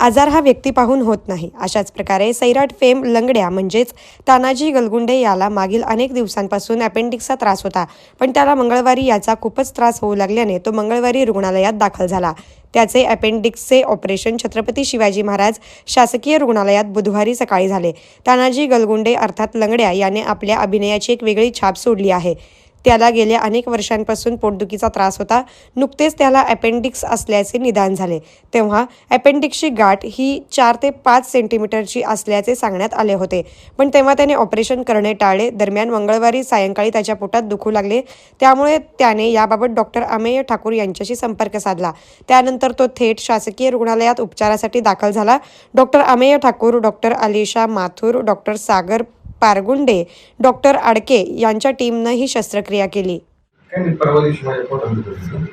आजार हा व्यक्ती पाहून होत नाही. अशाच प्रकारे सैराट फेम लंगड्या म्हणजेच तानाजी गलगुंडे याला मागील अनेक दिवसांपासून अपेंडिक्सचा त्रास होता. पण त्याला मंगळवारी याचा खूपच त्रास होऊ लागल्याने तो मंगळवारी रुग्णालयात दाखल झाला. त्याचे अपेंडिक्सचे ऑपरेशन छत्रपती शिवाजी महाराज शासकीय रुग्णालयात बुधवारी सकाळी झाले. तानाजी गलगुंडे अर्थात लंगड्या याने आपल्या अभिनयाची एक वेगळी छाप सोडली आहे. त्याला गेल्या अनेक वर्षांपासून पोटदुखीचा त्रास होता. नुकतेच त्याला अपेंडिक्स असल्याचे निदान झाले. तेव्हा अपेंडिक्सची गाठ ही चार ते पाच सेंटीमीटरची असल्याचे सांगण्यात आले होते. पण तेव्हा त्याने ऑपरेशन करणे टाळले. दरम्यान मंगळवारी सायंकाळी त्याच्या पोटात दुखू लागले. त्यामुळे त्याने याबाबत डॉक्टर अमेय ठाकूर यांच्याशी संपर्क साधला. त्यानंतर तो थेट शासकीय रुग्णालयात उपचारासाठी दाखल झाला. Doctor Amey Thakur doctor Alisha Mathur doctor Sagar Pargunde doctor Adke यांच्या टीमनं ही शस्त्रक्रिया केली. काय नाही परवा दिवशी माझ्या पोटात होतं.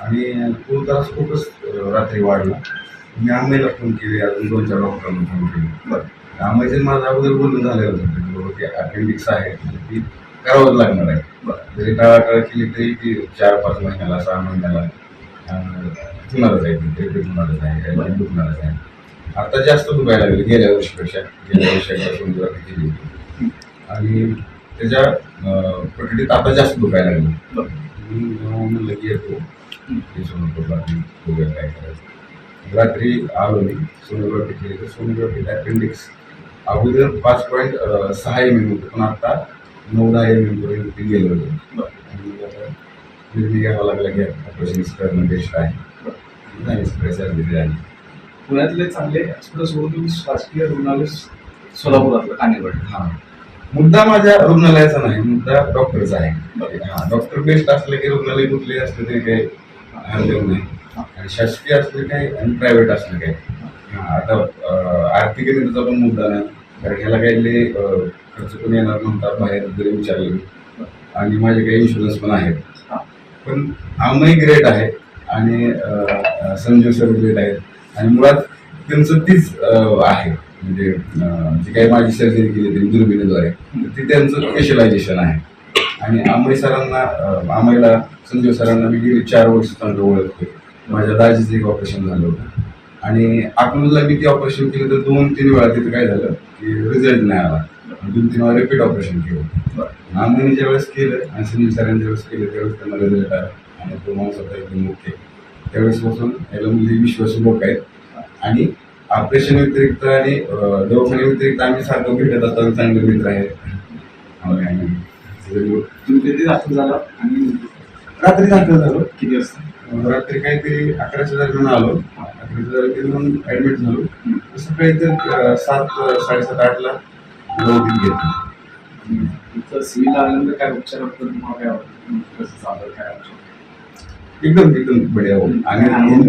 आणि तो त्रास खूपच रात्री वाढला. मी आम्हाला फोन केली अजून दोन चार डॉक्टरांना फोन केली. बरं. आम्हाला माझं अगोदर बोलून झालेलं होतं की अपेंडिक्स आहे म्हणजे ती करावंच लागणार आहे. जरी टाळाटाळ केली तरी ती चार पाच महिन्याला सहा महिन्याला अं, होणारच आहे. ती ट्रीटमेंट होणारच आहे दुखणारच आहे. आता जास्त दुखायला लागली गेल्या वर्षीपेक्षा. गेल्या वर्षाच्या सोनोग्राफी केली होती. आणि त्याच्या पटडीत आता जास्त दुखायला लागलं. मी की येतो. बघूया काय करायचं रात्री आलो मी सोनोग्राफी केली तर सोनोग्राफी अपेंडिक्स. अगोदर पाच पॉईंट सहा एम एम होतं. पण आता नऊ दहा एम एम पर्यंत ते गेलं होतं. निर्णय घ्यावा लागला की ऑपरेशन करणं बेस्ट आहे. नाही आहे पुण्यातले चांगले हॉस्पिटल सोडून शासकीय रुग्णालय सोलापुरातलं कानेवाडी. हा. मुद्दा माझ्या रुग्णालयाचा नाही मुद्दा डॉक्टरचा आहे. हा डॉक्टर बेस्ट असले की रुग्णालय कुठले असले तरी काही हरकत नाही. आणि शासकीय असले काय आणि प्रायव्हेट असले काय आता आर्थिक आर्थिकतेचा पण मुद्दा नाही. कारण ह्याला काही खर्च पण येणार नव्हता बाहेर जरी विचारले. आणि माझे काही इन्शुरन्स पण आहेत. पण आमही ग्रेट आहे आणि संजीव सर ग्रेट आहेत. आणि मुळात त्यांचं तीच आहे. म्हणजे जी काही माझी सर्जरी केली होती दुर्बिणीद्वारे ती त्यांचं स्पेशलायझेशन आहे. आणि आंबे सरांना अं, संजीव सरांना मी गेली चार वर्ष चांगलं ओळखतोय. माझ्या दाजीचं एक ऑपरेशन झालं होतं. आणि अकलूजला मी ते ऑपरेशन केलं तर दोन तीन वेळा तिथं काय झालं की रिझल्ट नाही आला. दोन तीन वेळा रिपीट ऑपरेशन केलं. आंबेने ज्यावेळेस केलं आणि संजीव सरांनी ज्यावेळेस केलं त्यावेळेस त्यांना रिझल्ट आला. आणि तो माणूस होता एकदम मुख्य त्यावेळेस बसून याला म्हणजे विश्वासू लोक आहेत. आणि ऑपरेशन व्यतिरिक्त आणि अं, दवाखान्या व्यतिरिक्त आम्ही सारखं भेटत असताना चांगले मित्र आहेत. तुम्ही तिथे दाखल झाला आणि रात्री दाखल झालो. किती वाजता? रात्री काहीतरी अकराच्या दरम्यान आलो. अकराच्या दरम्यान ऍडमिट झालो. सकाळी तर अं, सात साडेसात आठला गवतीत घेतली. आल्यानंतर काय उपचार तुम्हाला काय वाटतं? कसं चाललं? काय वाटतं? एकदम एकदम बढिया हो. आणि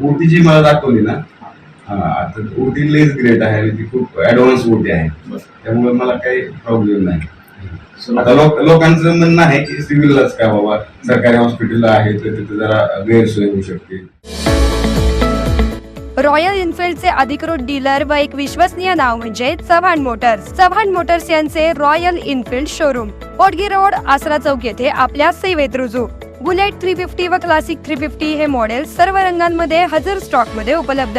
ओटी जी मला दाखवली ना. हा आता ओटी लेस ग्रेट आहे आणि ती खूप ऍडव्हान्स ओटी आहे. त्यामुळे मला काही प्रॉब्लेम नाही. आता सोलापूर लोक लोकांचं म्हणणं आहे की सिव्हिललाच का बाबा सरकारी हॉस्पिटल आहे तर तिथे जरा गैरसोय होऊ शकते. रॉयल एन्फिल्डचे अधिकृत डीलर व एक विश्वसनीय नाव म्हणजे चव्हाण मोटर्स चव्हाण मोटर्स यांचे Royal Enfield showroom Otagi road Asara चौक येथे आपल्या सेवेत रुजू. बुलेट थ्री फिफ्टी व क्लासिक थ्री फिफ्टी हे मॉडेल सर्व रंगांमध्ये हजर स्टॉकमध्ये उपलब्ध.